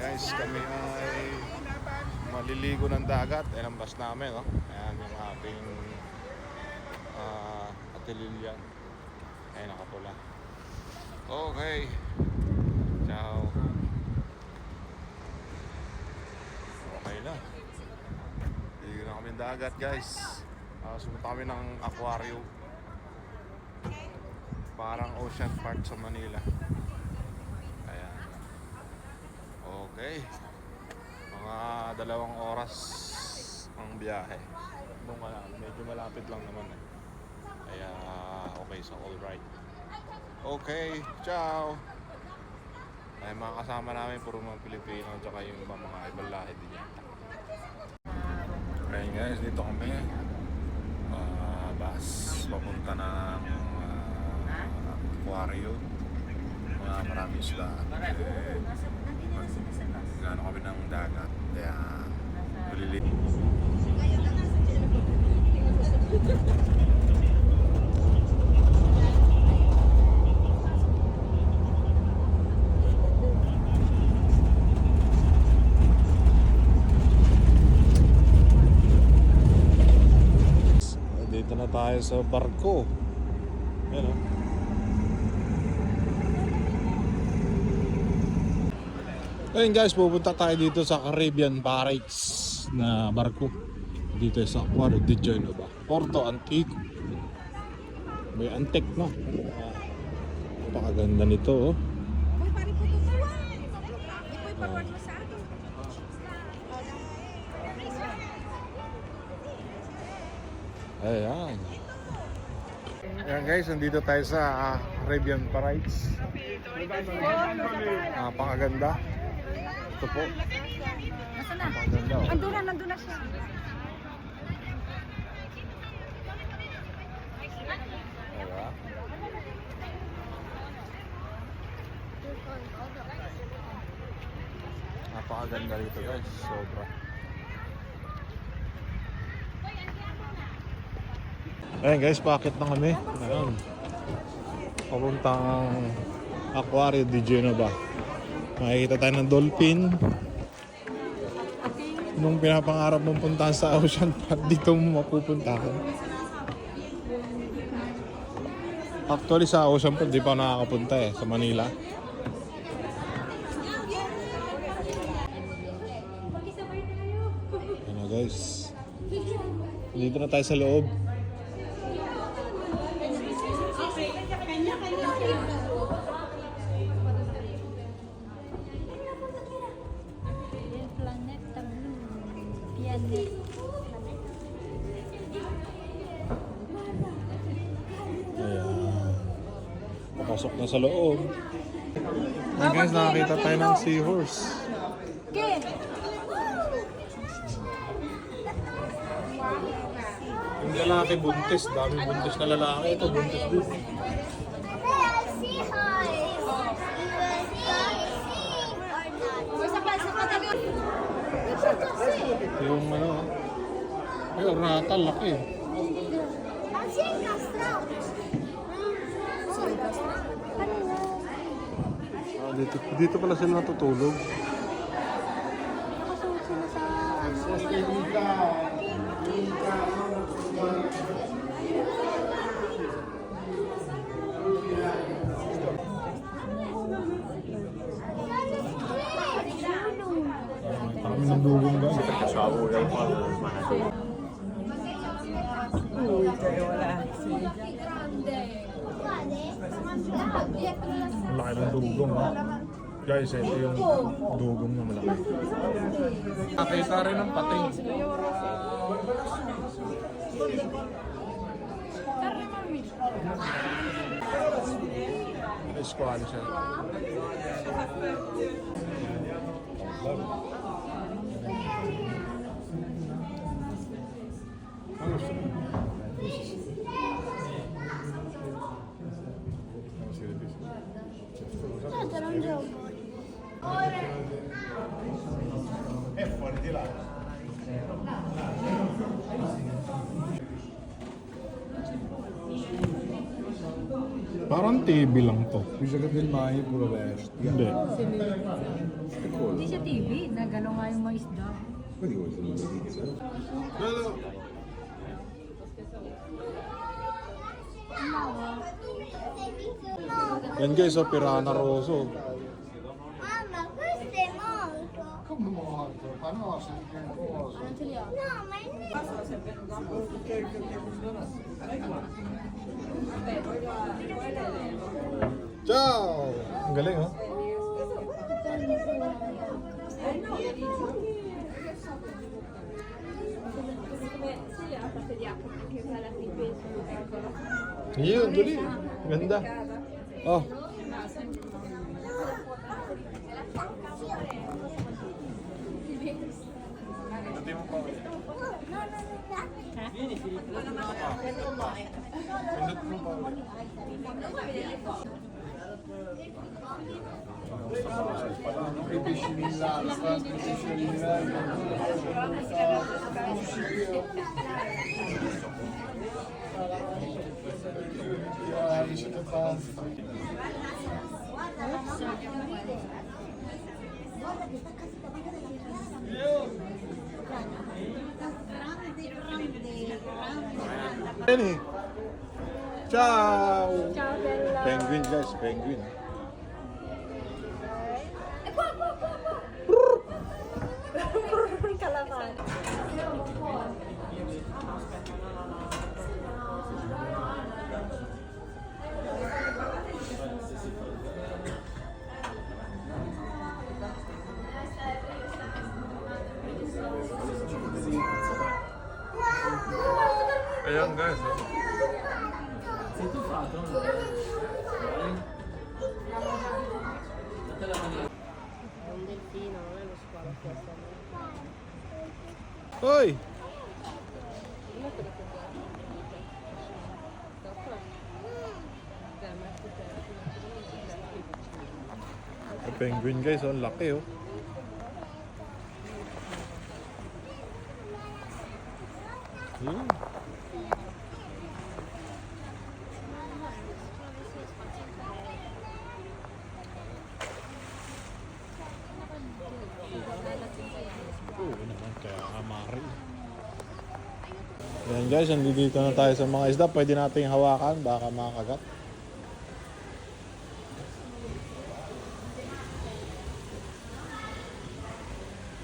guys, kami ay maliligo ng dagat. Ayan ang bus namin, no? Ayan yung ating uh, atililyan. Ayan, nakapula. Okay. Ciao. Okay na. Ligo na kami ng dagat, guys. Uh, sumunta kami ng aquarium. Parang Ocean Park sa Manila. Ayan. Okay. Mga dalawang oras ang biyahe. Wala, medyo malapit lang naman eh. Kaya okay so all right. Okay, ciao. Ay mga kasama namin puro mga Pilipino tsaka yung iba mga ibang lahi din yata. Ayun guys, dito kami. Ah, bus papunta ng ah, aquarium. Mga maraming isla. Eh, Gano kami ng dagat. Kaya maliliit. Dito na tayo sa barko. Yan o. Ayun guys, pupunta tayo dito sa Caribbean Pirates na barko. Dito sa Aquario de Genova. Porto Antico. May antique no. Napakaganda nito oh. Ayan. Ayan guys, nandito tayo sa ah, Caribbean Pirates. Napakaganda. Ito po. Nasaan na? Andun na, nandun na siya. Napakaganda rito guys, sobra. Ayan guys, bakit na kami? Ayan. Papuntang Aquario di Genova. Makikita tayo ng dolphin. Nung pinapangarap mong puntahan sa Ocean Park, dito mo mapupuntahan. Actually sa Ocean Park, di pa nakakapunta eh, sa Manila. Ano guys, dito na tayo sa loob. Planeta Papasok na sa loob. Ayan guys, nakakita tayo ng seahorse. Okay. Yung lalaki buntis, dami buntis na lalaki. Ito buntis din. Yung ano, yung rata, laki. Ah, dito, dito pala sila natutulog. Kami ng dugong guys. Ang laki ng dugong. ha? Guys, ito yung dugong na malaki. Nakita rin ng pating. Squad siya. Ang Parang TV lang to. Hur ska det vara i Budapest? Hindi. sa TV, nagalaw nga yung mga isda. Pwede ko sa mga pizza. Yan guys, oh, Pirana Rosso. Mamma, questo è molto. Come morto? Ma no, se ti cosa. No, ma è Ciao! Ang galing, oh. Yun, dali. Ganda. Oh. Yan eh. Ciao! Ciao, Bella. Penguin guys, penguin. Ayan guys. oh. Hoy! Ang Penguin guys, oh, ang laki oh. Yun. Oo naman, kaya amari. Yan guys, nandito na tayo sa mga isda. Pwede nating hawakan, baka makagat.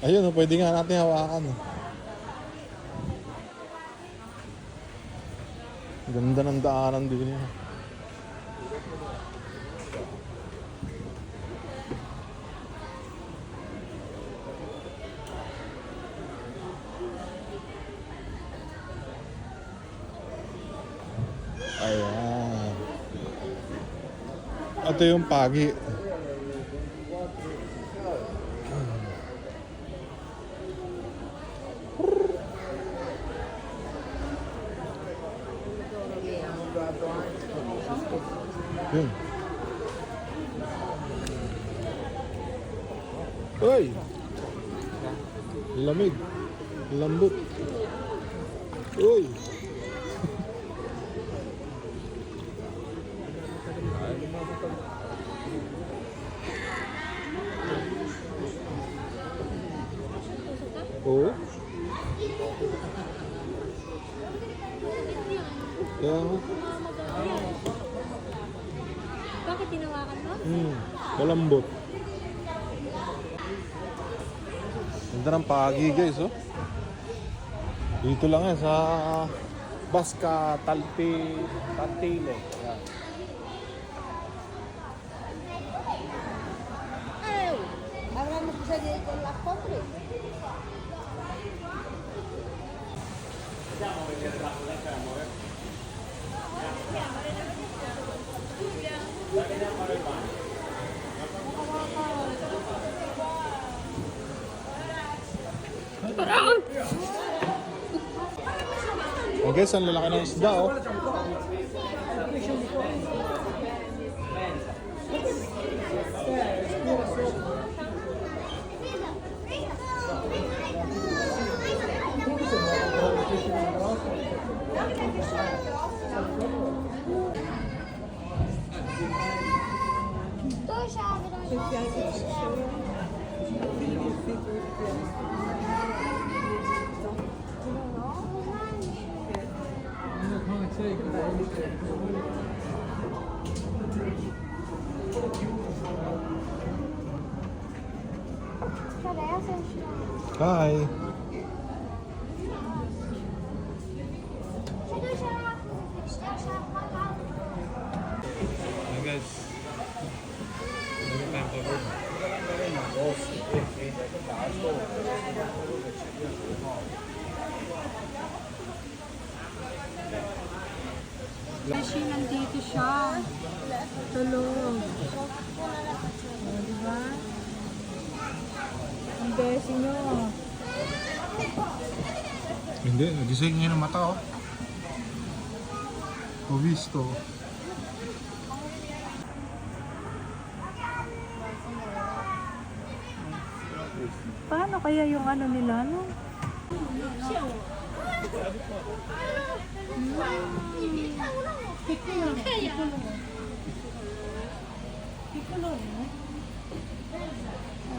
Ayun, oh, pwede nga natin hawakan. oh. Ganda ng daanan din yun. Ito yung pagi. Yun. Uy! Lamig. Lambot. Uy! Oo. Kaya nga. Bakit tinawakan mo? Hmm, malambot. Ganda ng pagi guys, oh. Dito lang yan sa Basca Talpi Tantile. Yan. Eh, avremmo bisogno con la foto. Oh guys, ang lalaki ng isda, oh. Tu sai, Hi! Kasi nandito siya. Tulog. O, diba? Ang besi nyo. Hindi, nagising niya ng mata oh. Ovisto. Paano kaya yung ano nila, no? 백분어 백분어 백분어